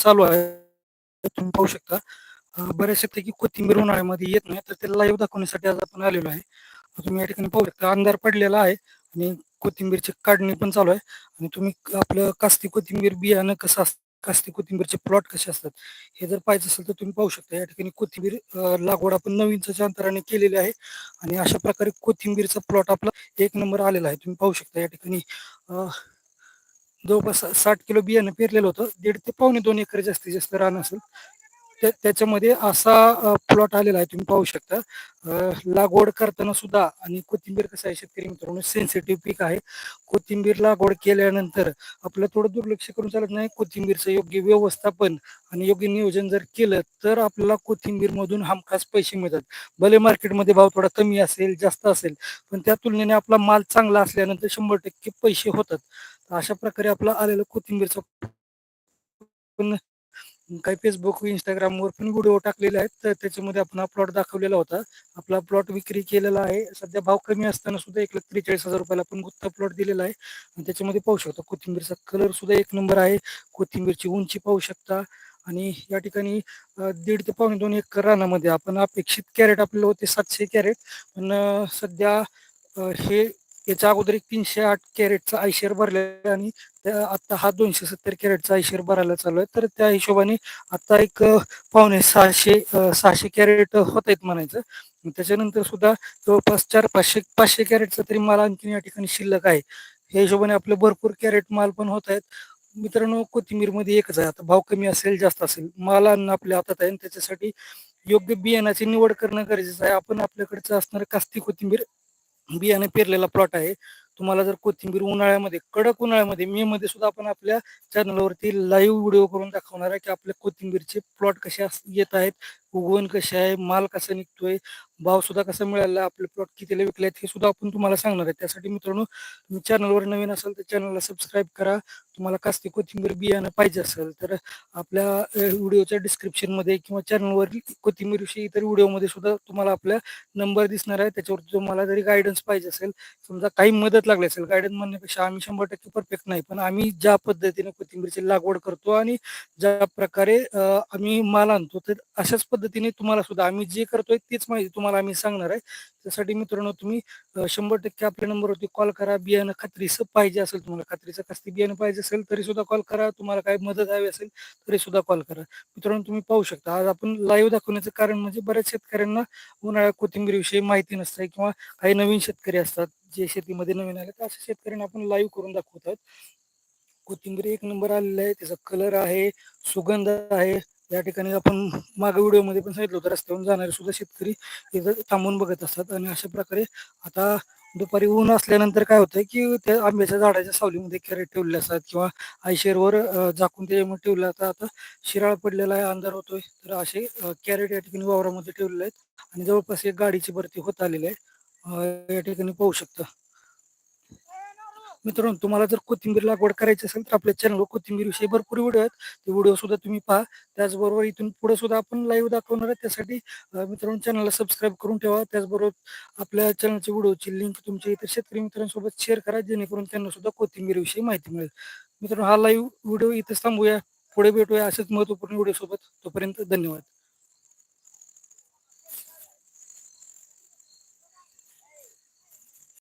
चालू आहे. तुम्ही पाहू शकता. अं, बऱ्याचशा कोथिंबीर उन्हाळ्यामध्ये येत नाही तर ते लाईव्ह दाखवण्यासाठी आज आपण आलेलो आहे. तुम्ही या ठिकाणी पाहू शकता अंधार पडलेला आहे आणि कोथिंबीरची काढणी पण चालू आहे. आणि तुम्ही आपलं कास्ती कोथिंबीर बियाणं कसं असतं कास्ती कोथिंबीरचे प्लॉट कसे असतात हे जर पाहिजे असेल तर तुम्ही पाहू शकता या ठिकाणी कोथिंबीर लागवड आपण नऊ इंचाच्या अंतराने केलेली आहे. आणि अशा प्रकारे कोथिंबीरचा प्लॉट आपला एक नंबर आलेला आहे. तुम्ही पाहू शकता या ठिकाणी जवळपास साठ किलो बियाणं पेरलेलं होतं. दीड ते पावणे दोन एकर जास्तीत जास्त रान असेल. त्याच्यामध्ये असा प्लॉट आलेला आहे तुम्ही पाहू शकता. लागवड करताना सुद्धा आणि कोथिंबीर कसं आहे शेतकरी मित्रांनो सेन्सिटिव्ह पीक आहे. कोथिंबीर लागवड केल्यानंतर आपलं थोडं दुर्लक्ष करून चालत नाही. कोथिंबीरचं योग्य व्यवस्थापन आणि योग्य नियोजन जर केलं तर आपल्याला कोथिंबीर मधून हमखास पैसे मिळतात. भले मार्केटमध्ये भाव थोडा कमी असेल जास्त असेल पण त्या तुलनेने आपला माल चांगला असल्यानंतर शंभर टक्के पैसे होतात. अशा प्रकारे आपला आलेला कोथिंबीरचा पण काही फेसबुक इंस्टाग्रामवर पण व्हिडिओ टाकलेले आहेत. तर त्याच्यामध्ये आपण हा प्लॉट दाखवलेला होता. आपला प्लॉट विक्री केलेला आहे. सध्या भाव कमी असताना सुद्धा एक लाख त्रेचाळीस हजार रुपयाला आपण गुत्ता प्लॉट दिलेला आहे. आणि त्याच्यामध्ये पाहू शकता कोथिंबीरचा कलर सुद्धा एक नंबर आहे. कोथिंबीरची उंची पाहू शकता. आणि या ठिकाणी दीड ते पावणे दोन एकर रानामध्ये आपण अपेक्षित कॅरेट आपल्याला होते सातशे कॅरेट. पण सध्या हे याच्या अगोदर एक तीनशे आठ कॅरेटचा आयशेअर भरलेला आणि आता हा दोनशे सत्तर कॅरेटचा आयशेअर भरायला चालू आहे. तर त्या हिशोबाने आता एक पावणे सहाशे सहाशे कॅरेट होत आहेत म्हणायचं. त्याच्यानंतर सुद्धा जवळपास चार पाचशे पाचशे कॅरेटचा तरी माल आणखी या ठिकाणी शिल्लक आहे. या हिशोबाने आपले भरपूर कॅरेट माल पण होत आहेत. मित्रांनो कोथिंबीरमध्ये एकच आहे. आता भाव कमी असेल जास्त असेल माल आणणं आपल्या हातात आहे आणि त्याच्यासाठी योग्य बियाणाची निवड करणं गरजेचं आहे. आपण आपल्याकडचं असणारं कास्ती कोथिंबीर बियाणे पेरलेला प्लॉट आहे. तुम्हाला जर कोथिंबीर उन्हाळ्यामध्ये कडक उन्हाळ्यामध्ये मे मध्ये सुद्धा आपण आपल्या चॅनलवरती लाईव्ह व्हिडिओ करून दाखवणार आहे की आपल्या कोथिंबीरचे प्लॉट कसे अस- येत आहेत उगवण कसे आहे माल कसा निघतोय भाव सुद्धा कसा मिळाला आपले प्लॉट कितीला विकले आहेत हे सुद्धा आपण तुम्हाला सांगणार आहे. त्यासाठी मित्रांनो तुम्ही चॅनलवर नवीन असाल तर चॅनलला सबस्क्राईब करा. तुम्हाला कास्ती कोथिंबीर बियाणं पाहिजे असेल तर आपल्या व्हिडिओच्या डिस्क्रिप्शनमध्ये किंवा चॅनलवर कोथिंबीरविषयी इतर व्हिडिओमध्ये सुद्धा तुम्हाला आपल्या नंबर दिसणार आहे. त्याच्यावर तुम्हाला जरी गायडन्स पाहिजे असेल समजा काही मदत लागली असेल गायडन्स म्हणण्यापेक्षा आम्ही शंभर टक्के परफेक्ट नाही. पण आम्ही ज्या पद्धतीने कोथिंबीरची लागवड करतो आणि ज्या प्रकारे आम्ही माल आणतो तर अशाच पद्धतीने तुम्हाला सुद्धा आम्ही जे करतोय तेच माहिती तुम्हाला आम्ही सांगणार आहे. त्यासाठी मित्रांनो तुम्ही शंभर टक्के आपल्या नंबरवरती कॉल करा. बियाणं खात्रीचं पाहिजे असेल तुम्हाला खात्रीचं कास्ती बियाणं पाहिजे असेल तरी सुद्धा कॉल करा. तुम्हाला काही मदत हवी असेल तरी सुद्धा कॉल करा. मित्रांनो तुम्ही पाहू शकता. आज आपण लाईव्ह दाखवण्याचं कारण म्हणजे बऱ्याच शेतकऱ्यांना उन्हाळ्यात कोथिंबीरविषयी माहिती नसते किंवा काही नवीन शेतकरी असतात जे शेतीमध्ये नवीन आले. तर अशा शेतकऱ्यांना आपण लाईव्ह करून दाखवतात. कोथिंबीर एक नंबर आलेला आहे. त्याचा कलर आहे सुगंध आहे. या ठिकाणी आपण मागे व्हिडिओमध्ये पण सांगितलं होतं रस्त्यावरून जाणारे सुद्धा शेतकरी इथं थांबून बघत असतात. आणि अशा प्रकारे आता दुपारी ऊन असल्यानंतर काय होतंय की त्या आंब्याच्या झाडाच्या सावलीमध्ये कॅरेट ठेवलेले असतात किंवा आयशेरवर झाकून त्याच्यामध्ये ठेवले असतात आता शिराळ पडलेला आहे अंधार होतोय. तर असे कॅरेट या ठिकाणी वावरामध्ये ठेवलेले आहेत. आणि जवळपास एक गाडीची भरती होत आलेली आहे. या ठिकाणी पाहू शकता. मित्रांनो तुम्हाला जर कोथिंबीर लागवड करायची असेल तर आपल्या चॅनलवर कोथिंबीर विषयी भरपूर व्हिडिओ आहेत. ते व्हिडिओ सुद्धा तुम्ही पहा. त्याचबरोबर इथून पुढे सुद्धा आपण लाईव्ह दाखवणार आहे. त्यासाठी मित्रांनो चॅनलला सबस्क्राईब करून ठेवा. त्याचबरोबर आपल्या चॅनलच्या व्हिडिओची लिंक तुमच्या इतर शेतकरी मित्रांसोबत शेअर करा. जेणेकरून त्यांना सुद्धा कोथिंबीर विषयी माहिती मिळेल. मित्रांनो हा लाईव्ह व्हिडिओ इथेच थांबूया. पुढे भेटूया असेच महत्त्वपूर्ण व्हिडिओ सोबत. तोपर्यंत धन्यवाद.